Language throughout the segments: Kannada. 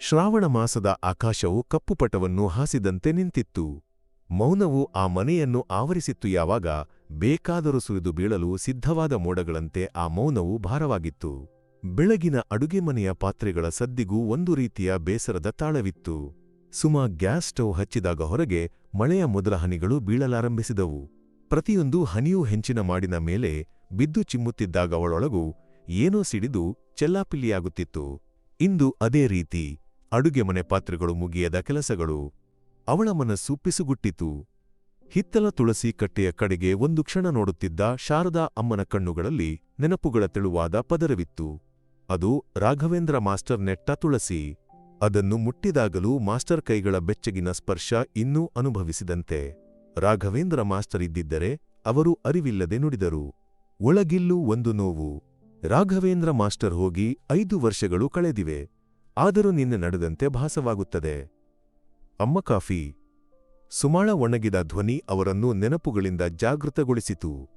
ಶ್ರಾವಣ ಮಾಸದ ಆಕಾಶವು ಕಪ್ಪುಪಟವನ್ನು ಹಾಸಿದಂತೆ ನಿಂತಿತ್ತು. ಮೌನವು ಆ ಮನೆಯನ್ನು ಆವರಿಸಿತ್ತು. ಯಾವಾಗ ಬೇಕಾದರೂ ಸುರಿದು ಬೀಳಲು ಸಿದ್ಧವಾದ ಮೋಡಗಳಂತೆ ಆ ಮೌನವು ಭಾರವಾಗಿತ್ತು. ಬೆಳಗಿನ ಅಡುಗೆ ಮನೆಯ ಪಾತ್ರೆಗಳ ಸದ್ದಿಗೂ ಒಂದು ರೀತಿಯ ಬೇಸರದ ತಾಳವಿತ್ತು. ಸುಮಾ ಗ್ಯಾಸ್ ಸ್ಟವ್ ಹಚ್ಚಿದಾಗ ಹೊರಗೆ ಮಳೆಯ ಮೊದಲ ಹನಿಗಳು ಬೀಳಲಾರಂಭಿಸಿದವು. ಪ್ರತಿಯೊಂದು ಹನಿಯೂ ಹೆಂಚಿನ ಮಾಡಿನ ಮೇಲೆ ಬಿದ್ದು ಚಿಮ್ಮುತ್ತಿದ್ದಾಗ ಅವಳೊಳಗೂ ಏನೋ ಸಿಡಿದು ಚೆಲ್ಲಾಪಿಲ್ಲಿಯಾಗುತ್ತಿತ್ತು. ಇಂದು ಅದೇ ರೀತಿ. ಅಡುಗೆ ಮನೆ ಪಾತ್ರೆಗಳು ಮುಗಿಯದ ಕೆಲಸಗಳು ಅವಳ ಮನಸ್ಸು ಪಿಸುಗುಟ್ಟಿತು. ಹಿತ್ತಲ ತುಳಸಿ ಕಟ್ಟೆಯ ಕಡೆಗೆ ಒಂದು ಕ್ಷಣ ನೋಡುತ್ತಿದ್ದ ಶಾರದಾ ಅಮ್ಮನ ಕಣ್ಣುಗಳಲ್ಲಿ ನೆನಪುಗಳ ತೆಳುವಾದ ಪದರವಿತ್ತು. ಅದು ರಾಘವೇಂದ್ರ ಮಾಸ್ಟರ್ ನೆಟ್ಟ ತುಳಸಿ. ಅದನ್ನು ಮುಟ್ಟಿದಾಗಲೂ ಮಾಸ್ಟರ್ ಕೈಗಳ ಬೆಚ್ಚಗಿನ ಸ್ಪರ್ಶ ಇನ್ನೂ ಅನುಭವಿಸಿದಂತೆ. ರಾಘವೇಂದ್ರ ಮಾಸ್ಟರ್ ಇದ್ದಿದ್ದರೆ ಅವರು ಅರಿವಿಲ್ಲದೆ ನುಡಿದರು. ಒಳಗಿಲ್ಲೂ ಒಂದು ನೋವು. ರಾಘವೇಂದ್ರ ಮಾಸ್ಟರ್ ಹೋಗಿ ಐದು ವರ್ಷಗಳು ಕಳೆದಿವೆ. ಆದರೂ ನಿನ್ನೆ ನಡೆದಂತೆ ಭಾಸವಾಗುತ್ತದೆ. ಅಮ್ಮ ಕಾಫಿ. ಸುಮಾಳ ಒಣಗಿದ ಧ್ವನಿ ಅವರನ್ನು ನೆನಪುಗಳಿಂದ ಜಾಗೃತಗೊಳಿಸಿತು.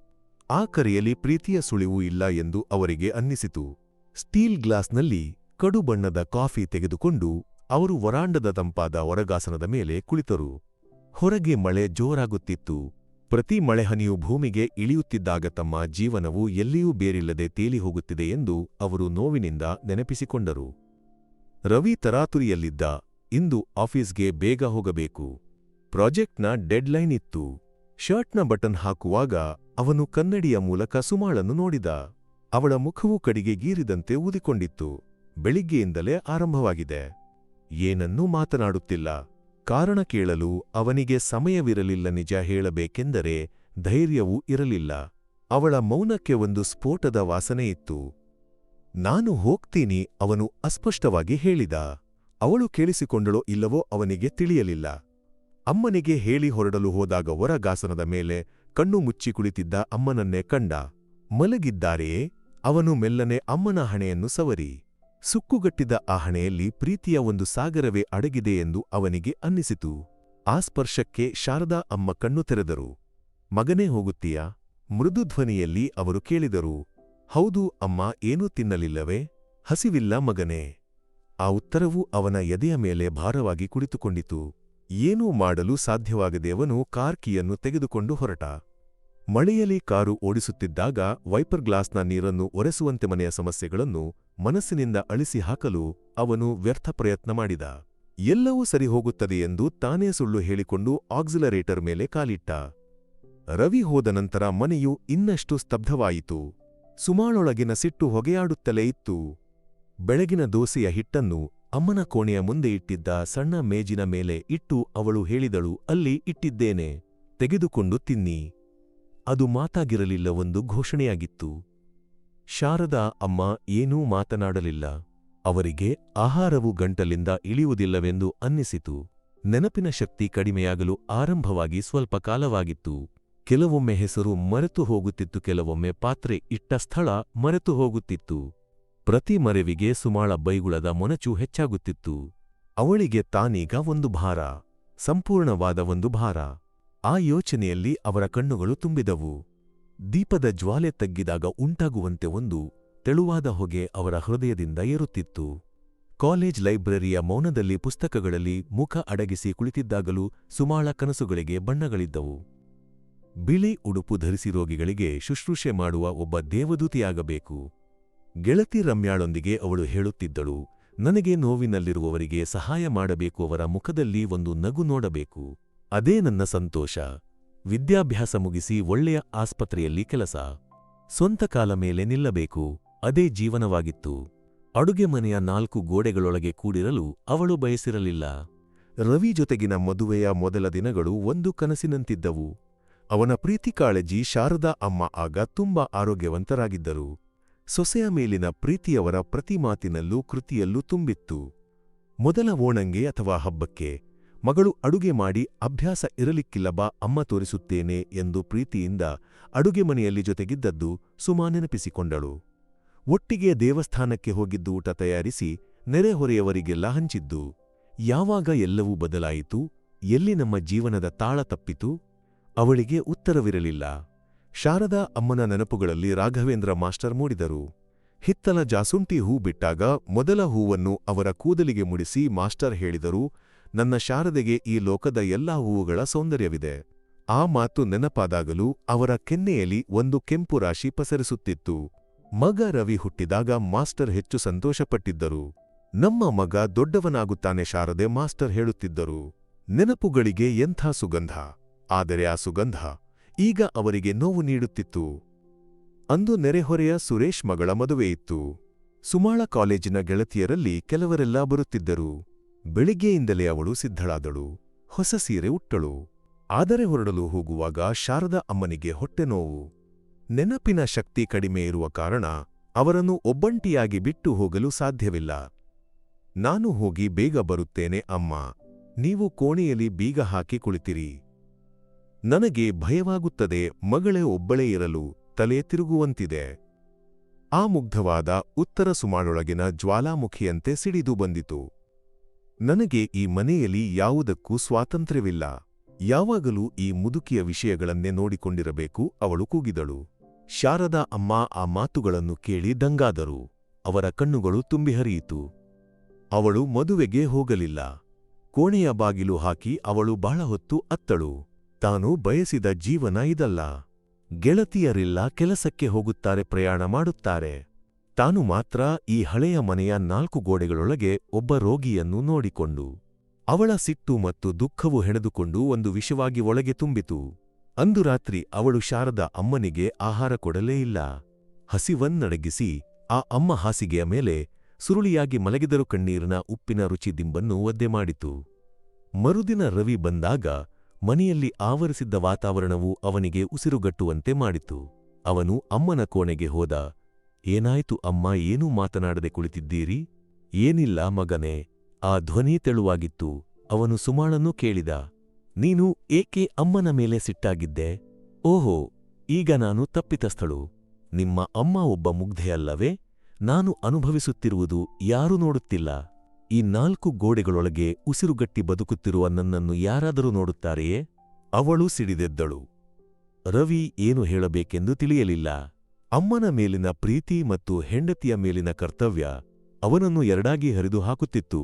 ಆ ಕರೆಯಲ್ಲಿ ಪ್ರೀತಿಯ ಸುಳಿವು ಇಲ್ಲ ಎಂದು ಅವರಿಗೆ ಅನ್ನಿಸಿತು. ಸ್ಟೀಲ್ ಗ್ಲಾಸ್ನಲ್ಲಿ ಕಡು ಬಣ್ಣದ ಕಾಫಿ ತೆಗೆದುಕೊಂಡು ಅವರು ವರಾಂಡದ ತಂಪಾದ ಹೊರಗಾಸನದ ಮೇಲೆ ಕುಳಿತರು. ಹೊರಗೆ ಮಳೆ ಜೋರಾಗುತ್ತಿತ್ತು. ಪ್ರತಿ ಮಳೆಹನಿಯು ಭೂಮಿಗೆ ಇಳಿಯುತ್ತಿದ್ದಾಗ ತಮ್ಮ ಜೀವನವು ಎಲ್ಲಿಯೂ ಬೇರಿಲ್ಲದೆ ತೇಲಿ ಹೋಗುತ್ತಿದೆ ಎಂದು ಅವರು ನೋವಿನಿಂದ ನೆನಪಿಸಿಕೊಂಡರು. ರವಿ ತರಾತುರಿಯಲ್ಲಿದ್ದ ಇಂದು ಆಫೀಸ್ಗೆ ಬೇಗ ಹೋಗಬೇಕು. ಪ್ರಾಜೆಕ್ಟ್ನ ಡೆಡ್ಲೈನ್ ಇತ್ತು. ಶರ್ಟ್ನ ಬಟನ್ ಹಾಕುವಾಗ ಅವನು ಕನ್ನಡಿಯ ಮೂಲಕ ಸುಮಾಳನ್ನು ನೋಡಿದ. ಅವಳ ಮುಖವು ಕಡಿಗೆ ಗೀರಿದಂತೆ ಊದಿಕೊಂಡಿತ್ತು. ಬೆಳಿಗ್ಗೆಯಿಂದಲೇ ಆರಂಭವಾಗಿದೆ. ಏನನ್ನೂ ಮಾತನಾಡುತ್ತಿಲ್ಲ. ಕಾರಣ ಕೇಳಲು ಅವನಿಗೆ ಸಮಯವಿರಲಿಲ್ಲ ನಿಜ ಹೇಳಬೇಕೆಂದರೆ ಧೈರ್ಯವೂ ಇರಲಿಲ್ಲ. ಅವಳ ಮೌನಕ್ಕೆ ಒಂದು ಸ್ಫೋಟದ ವಾಸನೆ ಇತ್ತು. ನಾನು ಹೋಗ್ತೀನಿ, ಅವನು ಅಸ್ಪಷ್ಟವಾಗಿ ಹೇಳಿದ. ಅವಳು ಕೇಳಿಸಿಕೊಂಡಳೋ ಇಲ್ಲವೋ ಅವನಿಗೆ ತಿಳಿಯಲಿಲ್ಲ. ಅಮ್ಮನಿಗೆ ಹೇಳಿ ಹೊರಡಲು ಹೋದಾಗ ಹೊರಗಾಸನದ ಮೇಲೆ ಕಣ್ಣು ಮುಚ್ಚಿ ಕುಳಿತಿದ್ದ ಅಮ್ಮನನ್ನೇ ಕಂಡ. ಮಲಗಿದ್ದಾರೆಯೇ? ಅವನು ಮೆಲ್ಲನೆ ಅಮ್ಮನ ಹಣೆಯನ್ನು ಸವರಿ. ಸುಕ್ಕುಗಟ್ಟಿದ ಆ ಹಣೆಯಲ್ಲಿ ಪ್ರೀತಿಯ ಒಂದು ಸಾಗರವೇ ಅಡಗಿದೆ ಎಂದು ಅವನಿಗೆ ಅನ್ನಿಸಿತು. ಆ ಸ್ಪರ್ಶಕ್ಕೆ ಶಾರದಾ ಅಮ್ಮ ಕಣ್ಣು ತೆರೆದರು. ಮಗನೇ ಹೋಗುತ್ತೀಯಾ? ಮೃದುಧ್ವನಿಯಲ್ಲಿ ಅವರು ಕೇಳಿದರು. ಹೌದು ಅಮ್ಮ, ಏನೂ ತಿನ್ನಲಿಲ್ಲವೇ? ಹಸಿವಿಲ್ಲ ಮಗನೇ. ಆ ಉತ್ತರವು ಅವನ ಎದೆಯ ಮೇಲೆ ಭಾರವಾಗಿ ಕುಳಿತುಕೊಂಡಿತು. ಏನೂ ಮಾಡಲು ಸಾಧ್ಯವಾಗದೇವನು ಕಾರ್ಕಿಯನ್ನು ಕಾರ್ ಕೀಯನ್ನು ತೆಗೆದುಕೊಂಡು ಹೊರಟ. ಮಳೆಯಲ್ಲಿ ಕಾರು ಓಡಿಸುತ್ತಿದ್ದಾಗ ವೈಪರ್ ಗ್ಲಾಸ್ನ ನೀರನ್ನು ಒರೆಸುವಂತೆ ಮನೆಯ ಸಮಸ್ಯೆಗಳನ್ನು ಮನಸ್ಸಿನಿಂದ ಅಳಿಸಿ ಹಾಕಲು ಅವನು ವ್ಯರ್ಥ ಪ್ರಯತ್ನ ಮಾಡಿದ. ಎಲ್ಲವೂ ಸರಿ ಹೋಗುತ್ತದೆ ಎಂದು ತಾನೇ ಸುಳ್ಳು ಹೇಳಿಕೊಂಡು ಆಕ್ಸಿಲರೇಟರ್ ಮೇಲೆ ಕಾಲಿಟ್ಟ. ರವಿ ಹೋದ ನಂತರ ಮನೆಯು ಇನ್ನಷ್ಟು ಸ್ತಬ್ಧವಾಯಿತು. ಸುಮಾಳೊಳಗಿನ ಸಿಟ್ಟು ಹೊಗೆಯಾಡುತ್ತಲೇ ಇತ್ತು. ಬೆಳಗಿನ ದೋಸೆಯ ಹಿಟ್ಟನ್ನು ಅಮ್ಮನ ಕೋಣೆಯ ಮುಂದೆ ಇಟ್ಟಿದ್ದ ಸಣ್ಣ ಮೇಜಿನ ಮೇಲೆ ಇಟ್ಟು ಅವಳು ಹೇಳಿದಳು, ಅಲ್ಲಿ ಇಟ್ಟಿದ್ದೇನೆ, ತೆಗೆದುಕೊಂಡು ತಿನ್ನಿ. ಅದು ಮಾತಾಗಿರಲಿಲ್ಲ ಒಂದು ಘೋಷಣೆಯಾಗಿತ್ತು. ಶಾರದಾ ಅಮ್ಮ ಏನೂ ಮಾತನಾಡಲಿಲ್ಲ. ಅವರಿಗೆ ಆಹಾರವು ಗಂಟಲಿಂದ ಇಳಿಯುವುದಿಲ್ಲವೆಂದು ಅನ್ನಿಸಿತು. ನೆನಪಿನ ಶಕ್ತಿ ಕಡಿಮೆಯಾಗಲು ಆರಂಭವಾಗಿ ಸ್ವಲ್ಪ ಕಾಲವಾಗಿತ್ತು. ಕೆಲವೊಮ್ಮೆ ಹೆಸರು ಮರೆತು ಹೋಗುತ್ತಿತ್ತು, ಕೆಲವೊಮ್ಮೆ ಪಾತ್ರೆ ಇಟ್ಟ ಸ್ಥಳ ಮರೆತು ಹೋಗುತ್ತಿತ್ತು. ಪ್ರತಿ ಮರೆವಿಗೆ ಸುಮಾಳ ಬೈಗುಳದ ಮೊನಚು ಹೆಚ್ಚಾಗುತ್ತಿತ್ತು. ಅವಳಿಗೆ ತಾನೀಗ ಒಂದು ಭಾರ, ಸಂಪೂರ್ಣವಾದ ಒಂದು ಭಾರ. ಆ ಯೋಚನೆಯಲ್ಲಿ ಅವರ ಕಣ್ಣುಗಳು ತುಂಬಿದವು. ದೀಪದ ಜ್ವಾಲೆ ತಗ್ಗಿದಾಗ ಉಂಟಾಗುವಂತೆ ಒಂದು ತೆಳುವಾದ ಹೊಗೆ ಅವರ ಹೃದಯದಿಂದ ಏರುತ್ತಿತ್ತು. ಕಾಲೇಜ್ ಲೈಬ್ರರಿಯ ಮೌನದಲ್ಲಿ ಪುಸ್ತಕಗಳಲ್ಲಿ ಮುಖ ಅಡಗಿಸಿ ಕುಳಿತಿದ್ದಾಗಲೂ ಸುಮಾಳ ಕನಸುಗಳಿಗೆ ಬಣ್ಣಗಳಿದ್ದವು. ಬಿಳಿ ಉಡುಪು ಧರಿಸಿ ರೋಗಿಗಳಿಗೆ ಶುಶ್ರೂಷೆ ಮಾಡುವ ಒಬ್ಬ ದೇವದೂತಿಯಾಗಬೇಕು. ಗೆಳತಿ ರಮ್ಯಾಳೊಂದಿಗೆ ಅವಳು ಹೇಳುತ್ತಿದ್ದಳು, ನನಗೆ ನೋವಿನಲ್ಲಿರುವವರಿಗೆ ಸಹಾಯ ಮಾಡಬೇಕು, ಅವರ ಮುಖದಲ್ಲಿ ಒಂದು ನಗು ನೋಡಬೇಕು. ಅದೇ ನನ್ನ ಸಂತೋಷ. ವಿದ್ಯಾಭ್ಯಾಸ ಮುಗಿಸಿ ಒಳ್ಳೆಯ ಆಸ್ಪತ್ರೆಯಲ್ಲಿ ಕೆಲಸ. ಸ್ವಂತ ಕಾಲ ಮೇಲೆ ನಿಲ್ಲಬೇಕು. ಅದೇ ಜೀವನವಾಗಿತ್ತು. ಅಡುಗೆ ಮನೆಯ ನಾಲ್ಕು ಗೋಡೆಗಳೊಳಗೆ ಕೂಡಿರಲು ಅವಳು ಬಯಸಿರಲಿಲ್ಲ. ರವಿ ಜೊತೆಗಿನ ಮದುವೆಯ ಮೊದಲ ದಿನಗಳು ಒಂದು ಕನಸಿನಂತಿದ್ದವು. ಅವನ ಪ್ರೀತಿ ಕಾಳಜಿ ಶಾರದಾ ಅಮ್ಮ ಆಗ ತುಂಬಾ ಆರೋಗ್ಯವಂತರಾಗಿದ್ದರು. ಸೊಸೆಯ ಮೇಲಿನ ಪ್ರೀತಿಯವರ ಪ್ರತಿ ಮಾತಿನಲ್ಲೂ ಕೃತಿಯಲ್ಲೂ ತುಂಬಿತ್ತು. ಮೊದಲ ಓಣಂಗೆ ಅಥವಾ ಹಬ್ಬಕ್ಕೆ, ಮಗಳು ಅಡುಗೆ ಮಾಡಿ ಅಭ್ಯಾಸ ಇರಲಿಕ್ಕಿಲ್ಲ ಬಾ, ಅಮ್ಮ ತೋರಿಸುತ್ತೇನೆ ಎಂದು ಪ್ರೀತಿಯಿಂದ ಅಡುಗೆ ಮನೆಯಲ್ಲಿ ಜೊತೆಗಿದ್ದದ್ದು ಸುಮಾ ನೆನಪಿಸಿಕೊಂಡಳು. ಒಟ್ಟಿಗೆ ದೇವಸ್ಥಾನಕ್ಕೆ ಹೋಗಿದ್ದು ಊಟ ತಯಾರಿಸಿ ನೆರೆಹೊರೆಯವರಿಗೆಲ್ಲ ಹಂಚಿದ್ದು. ಯಾವಾಗ ಎಲ್ಲವೂ ಬದಲಾಯಿತು, ಎಲ್ಲಿ ನಮ್ಮ ಜೀವನದ ತಾಳ ತಪ್ಪಿತು ಅವಳಿಗೆ ಉತ್ತರವಿರಲಿಲ್ಲ. ಶಾರದಾ ಅಮ್ಮನ ನೆನಪುಗಳಲ್ಲಿ ರಾಘವೇಂದ್ರ ಮಾಸ್ಟರ್ ಮೂಡಿದರು. ಹಿತ್ತಲ ಜಾಸುಂಟಿ ಹೂ ಬಿಟ್ಟಾಗ ಮೊದಲ ಹೂವನ್ನು ಅವರ ಕೂದಲಿಗೆ ಮುಡಿಸಿ ಮಾಸ್ಟರ್ ಹೇಳಿದರು, ನನ್ನ ಶಾರದೆಗೆ ಈ ಲೋಕದ ಎಲ್ಲಾ ಹೂವುಗಳ ಸೌಂದರ್ಯವಿದೆ. ಆ ಮಾತು ನೆನಪಾದಾಗಲೂ ಅವರ ಕೆನ್ನೆಯಲ್ಲಿ ಒಂದು ಕೆಂಪು ರಾಶಿ ಪಸರಿಸುತ್ತಿತ್ತು. ಮಗ ರವಿ ಹುಟ್ಟಿದಾಗ ಮಾಸ್ಟರ್ ಹೆಚ್ಚು ಸಂತೋಷಪಟ್ಟಿದ್ದರು. ನಮ್ಮ ಮಗ ದೊಡ್ಡವನಾಗುತ್ತಾನೆ ಶಾರದೆ, ಮಾಸ್ಟರ್ ಹೇಳುತ್ತಿದ್ದರು. ನೆನಪುಗಳಿಗೆ ಎಂಥ ಸುಗಂಧ? ಆದರೆ ಆ ಸುಗಂಧ ಈಗ ಅವರಿಗೆ ನೋವು ನೀಡುತ್ತಿತ್ತು. ಅಂದು ನೆರೆಹೊರೆಯ ಸುರೇಶ್ ಮಗಳ ಮದುವೆಯಿತ್ತು ಸುಮಾಳ ಕಾಲೇಜಿನ ಗೆಳತಿಯರಲ್ಲಿ ಕೆಲವರೆಲ್ಲ ಬರುತ್ತಿದ್ದರು. ಬೆಳಿಗ್ಗೆಯಿಂದಲೇ ಅವಳು ಸಿದ್ಧಳಾದಳು. ಹೊಸ ಸೀರೆ ಉಟ್ಟಳು. ಆದರೆ ಹೊರಡಲು ಹೋಗುವಾಗ ಶಾರದಾ ಅಮ್ಮನಿಗೆ ಹೊಟ್ಟೆನೋವು ನೆನಪಿನ ಶಕ್ತಿ ಕಡಿಮೆ ಇರುವ ಕಾರಣ ಅವರನ್ನು ಒಬ್ಬಂಟಿಯಾಗಿ ಬಿಟ್ಟು ಹೋಗಲು ಸಾಧ್ಯವಿಲ್ಲ. ನಾನು ಹೋಗಿ ಬೇಗ ಬರುತ್ತೇನೆ ಅಮ್ಮ. ನೀವು ಕೋಣೆಯಲ್ಲಿ ಬೀಗ ಹಾಕಿ ಕುಳಿತಿರಿ. ನನಗೆ ಭಯವಾಗುತ್ತದೆ, ಮಗಳೇ ಒಬ್ಬಳೇ ಇರಲು ತಲೆ ತಿರುಗುವಂತಿದೆ. ಆ ಮುಗ್ಧವಾದ ಉತ್ತರ ಸುಮಾಳೊಳಗಿನ ಜ್ವಾಲಾಮುಖಿಯಂತೆ ಸಿಡಿದು ಬಂದಿತು. ನನಗೆ ಈ ಮನೆಯಲ್ಲಿ ಯಾವುದಕ್ಕೂ ಸ್ವಾತಂತ್ರ್ಯವಿಲ್ಲ. ಯಾವಾಗಲೂ ಈ ಮುದುಕಿಯ ವಿಷಯಗಳನ್ನೇ ನೋಡಿಕೊಂಡಿರಬೇಕು, ಅವಳು ಕೂಗಿದಳು. ಶಾರದಾ ಅಮ್ಮ ಆ ಮಾತುಗಳನ್ನು ಕೇಳಿ ದಂಗಾದರು. ಅವರ ಕಣ್ಣುಗಳು ತುಂಬಿ ಹರಿಯಿತು. ಅವಳು ಮದುವೆಗೆ ಹೋಗಲಿಲ್ಲ. ಕೋಣೆಯ ಬಾಗಿಲು ಹಾಕಿ ಅವಳು ಬಹಳ ಹೊತ್ತು ಅತ್ತಳು. ತಾನು ಬಯಸಿದ ಜೀವನ ಇದಲ್ಲ. ಗೆಳತಿಯರಿಲ್ಲ ಕೆಲಸಕ್ಕೆ ಹೋಗುತ್ತಾರೆ ಪ್ರಯಾಣ ಮಾಡುತ್ತಾರೆ. ತಾನು ಮಾತ್ರ ಈ ಹಳೆಯ ಮನೆಯ ನಾಲ್ಕು ಗೋಡೆಗಳೊಳಗೆ ಒಬ್ಬ ರೋಗಿಯನ್ನು ನೋಡಿಕೊಂಡು, ಅವಳ ಸಿಟ್ಟು ಮತ್ತು ದುಃಖವು ಹೆಣೆದುಕೊಂಡು ಒಂದು ವಿಷವಾಗಿ ಒಳಗೆ ತುಂಬಿತು. ಅಂದು ರಾತ್ರಿ ಅವಳು ಶಾರದ ಅಮ್ಮನಿಗೆ ಆಹಾರ ಕೊಡಲೇ ಇಲ್ಲ. ಹಸಿವನ್ನಡಗಿಸಿ ಆ ಅಮ್ಮ ಹಾಸಿಗೆಯ ಮೇಲೆ ಸುರುಳಿಯಾಗಿ ಮಲಗಿದರು ಕಣ್ಣೀರಿನ ಉಪ್ಪಿನ ರುಚಿ ದಿಂಬನ್ನು ಒದ್ದೆ ಮಾಡಿತು. ಮರುದಿನ ರವಿ ಬಂದಾಗ ಮನೆಯಲ್ಲಿ ಆವರಿಸಿದ್ದ ವಾತಾವರಣವು ಅವನಿಗೆ ಉಸಿರುಗಟ್ಟುವಂತೆ ಮಾಡಿತು. ಅವನು ಅಮ್ಮನ ಕೋಣೆಗೆ ಹೋದ, ಏನಾಯ್ತು ಅಮ್ಮ, ಏನೂ ಮಾತನಾಡದೆ ಕುಳಿತಿದ್ದೀರಿ? ಏನಿಲ್ಲ ಮಗನೇ. ಆ ಧ್ವನಿ ತೆಳುವಾಗಿತ್ತು. ಅವನು ಸುಮಾಳನ್ನು ಕೇಳಿದ, ನೀನು ಏಕೆ ಅಮ್ಮನ ಮೇಲೆ ಸಿಟ್ಟಾಗಿದ್ದೆ? ಓಹೋ, ಈಗ ನಾನು ತಪ್ಪಿತಸ್ಥಳು. ನಿಮ್ಮ ಅಮ್ಮ ಒಬ್ಬ ಮುಗ್ಧೆಯಲ್ಲವೇ? ನಾನು ಅನುಭವಿಸುತ್ತಿರುವುದು ಯಾರೂ ನೋಡುತ್ತಿಲ್ಲ. ಈ ನಾಲ್ಕು ಗೋಡೆಗಳೊಳಗೆ ಉಸಿರುಗಟ್ಟಿ ಬದುಕುತ್ತಿರುವ ನನ್ನನ್ನು ಯಾರಾದರೂ ನೋಡುತ್ತಾರೆಯೇ? ಅವಳು ಸಿಡಿದೆದ್ದಳು. ರವಿ ಏನು ಹೇಳಬೇಕೆಂದು ತಿಳಿಯಲಿಲ್ಲ. ಅಮ್ಮನ ಮೇಲಿನ ಪ್ರೀತಿ ಮತ್ತು ಹೆಂಡತಿಯ ಮೇಲಿನ ಕರ್ತವ್ಯ ಅವನನ್ನು ಎರಡಾಗಿ ಹರಿದು ಹಾಕುತ್ತಿತ್ತು.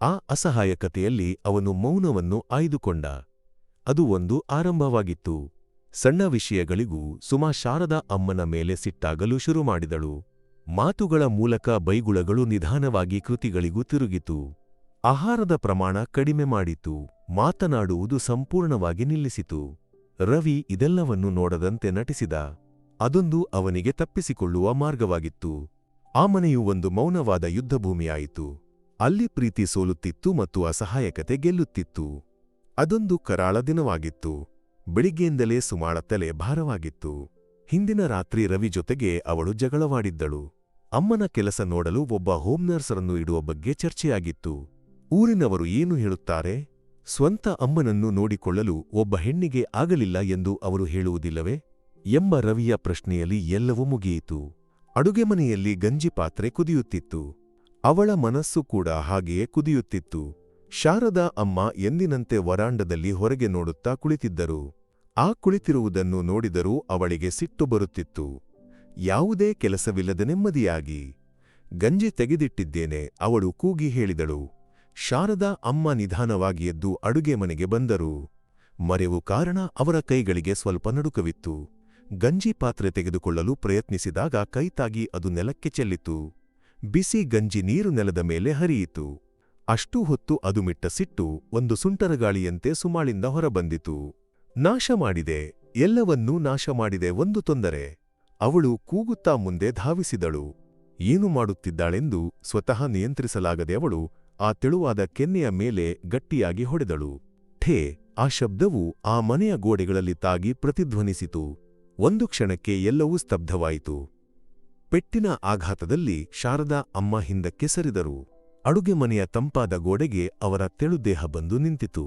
ಆ ಅಸಹಾಯಕತೆಯಲ್ಲಿ ಅವನು ಮೌನವನ್ನು ಆಯ್ದುಕೊಂಡ. ಅದು ಒಂದು ಆರಂಭವಾಗಿತ್ತು. ಸಣ್ಣ ವಿಷಯಗಳಿಗೂ ಸುಮಾ ಶಾರದ ಅಮ್ಮನ ಮೇಲೆ ಸಿಟ್ಟಾಗಲು ಶುರುಮಾಡಿದಳು. ಮಾತುಗಳ ಮೂಲಕ ಬೈಗುಳಗಳು ನಿಧಾನವಾಗಿ ಕೃತಿಗಳಿಗೂ ತಿರುಗಿತು. ಆಹಾರದ ಪ್ರಮಾಣ ಕಡಿಮೆ ಮಾಡಿತು. ಮಾತನಾಡುವುದು ಸಂಪೂರ್ಣವಾಗಿ ನಿಲ್ಲಿಸಿತು. ರವಿ ಇದೆಲ್ಲವನ್ನು ನೋಡದಂತೆ ನಟಿಸಿದ. ಅದೊಂದು ಅವನಿಗೆ ತಪ್ಪಿಸಿಕೊಳ್ಳುವ ಮಾರ್ಗವಾಗಿತ್ತು. ಆ ಮನೆಯು ಒಂದು ಮೌನವಾದ ಯುದ್ಧಭೂಮಿಯಾಯಿತು. ಅಲ್ಲಿ ಪ್ರೀತಿ ಸೋಲುತ್ತಿತ್ತು ಮತ್ತು ಅಸಹಾಯಕತೆ ಗೆಲ್ಲುತ್ತಿತ್ತು. ಅದೊಂದು ಕರಾಳ ದಿನವಾಗಿತ್ತು. ಬೆಳಿಗ್ಗೆಯಿಂದಲೇ ಸುಮಾಳ ತಲೆ ಭಾರವಾಗಿತ್ತು. ಹಿಂದಿನ ರಾತ್ರಿ ರವಿ ಜೊತೆಗೆ ಅವಳು ಜಗಳವಾಡಿದ್ದಳು. ಅಮ್ಮನ ಕೆಲಸ ನೋಡಲು ಒಬ್ಬ ಹೋಮ್ ನರ್ಸರನ್ನು ಇಡುವ ಬಗ್ಗೆ ಚರ್ಚೆಯಾಗಿತ್ತು. ಊರಿನವರು ಏನು ಹೇಳುತ್ತಾರೆ? ಸ್ವಂತ ಅಮ್ಮನನ್ನು ನೋಡಿಕೊಳ್ಳಲು ಒಬ್ಬ ಹೆಣ್ಣಿಗೆ ಆಗಲಿಲ್ಲ ಎಂದು ಅವರು ಹೇಳುವುದಿಲ್ಲವೇ? ಎಂಬ ರವಿಯ ಪ್ರಶ್ನೆಯಲ್ಲಿ ಎಲ್ಲವೂ ಮುಗಿಯಿತು. ಅಡುಗೆ ಮನೆಯಲ್ಲಿ ಗಂಜಿ ಪಾತ್ರೆ ಕುದಿಯುತ್ತಿತ್ತು. ಅವಳ ಮನಸ್ಸು ಕೂಡ ಹಾಗೆಯೇ ಕುದಿಯುತ್ತಿತ್ತು. ಶಾರದಾ ಅಮ್ಮ ಎಂದಿನಂತೆ ವರಾಂಡದಲ್ಲಿ ಹೊರಗೆ ನೋಡುತ್ತಾ ಕುಳಿತಿದ್ದರು. ಆ ಕುಳಿತಿರುವುದನ್ನು ನೋಡಿದರೂ ಅವಳಿಗೆ ಸಿಟ್ಟು ಬರುತ್ತಿತ್ತು. ಯಾವುದೇ ಕೆಲಸವಿಲ್ಲದ ನೆಮ್ಮದಿಯಾಗಿ. ಗಂಜಿ ತೆಗೆದಿಟ್ಟಿದ್ದೇನೆ, ಅವಳು ಕೂಗಿ ಹೇಳಿದಳು. ಶಾರದಾ ಅಮ್ಮ ನಿಧಾನವಾಗಿ ಎದ್ದು ಅಡುಗೆ ಮನೆಗೆ ಬಂದರು. ಮರೆವು ಕಾರಣ ಅವರ ಕೈಗಳಿಗೆ ಸ್ವಲ್ಪ ನಡುಕವಿತ್ತು. ಗಂಜಿ ಪಾತ್ರೆ ತೆಗೆದುಕೊಳ್ಳಲು ಪ್ರಯತ್ನಿಸಿದಾಗ ಕೈತಾಗಿ ಅದು ನೆಲಕ್ಕೆ ಚೆಲ್ಲಿತು. ಬಿಸಿ ಗಂಜಿ ನೀರು ನೆಲದ ಮೇಲೆ ಹರಿಯಿತು. ಅಷ್ಟೂ ಹೊತ್ತು ಅದು ಮಿಟ್ಟ ಸಿಟ್ಟು ಒಂದು ಸುಂಟರಗಾಳಿಯಂತೆ ಸುಮಾಳಿಂದ ಹೊರಬಂದಿತು. ನಾಶ ಮಾಡಿದೆ ಎಲ್ಲವನ್ನೂ ನಾಶ ಮಾಡಿದೆ ಒಂದು ತೊಂದರೆ. ಅವಳು ಕೂಗುತ್ತಾ ಮುಂದೆ ಧಾವಿಸಿದಳು. ಏನು ಮಾಡುತ್ತಿದ್ದಾಳೆಂದು ಸ್ವತಃ ನಿಯಂತ್ರಿಸಲಾಗದೆ ಅವಳು ಆ ತೆಳುವಾದ ಕೆನ್ನೆಯ ಮೇಲೆ ಗಟ್ಟಿಯಾಗಿ ಹೊಡೆದಳು. ಠೇ, ಆ ಶಬ್ದವು ಆ ಮನೆಯ ಗೋಡೆಗಳಲ್ಲಿ ತಾಗಿ ಪ್ರತಿಧ್ವನಿಸಿತು. ಒಂದು ಕ್ಷಣಕ್ಕೆ ಎಲ್ಲವೂ ಸ್ತಬ್ಧವಾಯಿತು. ಪೆಟ್ಟಿನ ಆಘಾತದಲ್ಲಿ ಶಾರದಾ ಅಮ್ಮ ಹಿಂದಕ್ಕೆ ಸರಿದರು. ಅಡುಗೆ ಮನೆಯ ತಂಪಾದ ಗೋಡೆಗೆ ಅವರ ತೆಳುದೇಹ ಬಂದು ನಿಂತಿತು.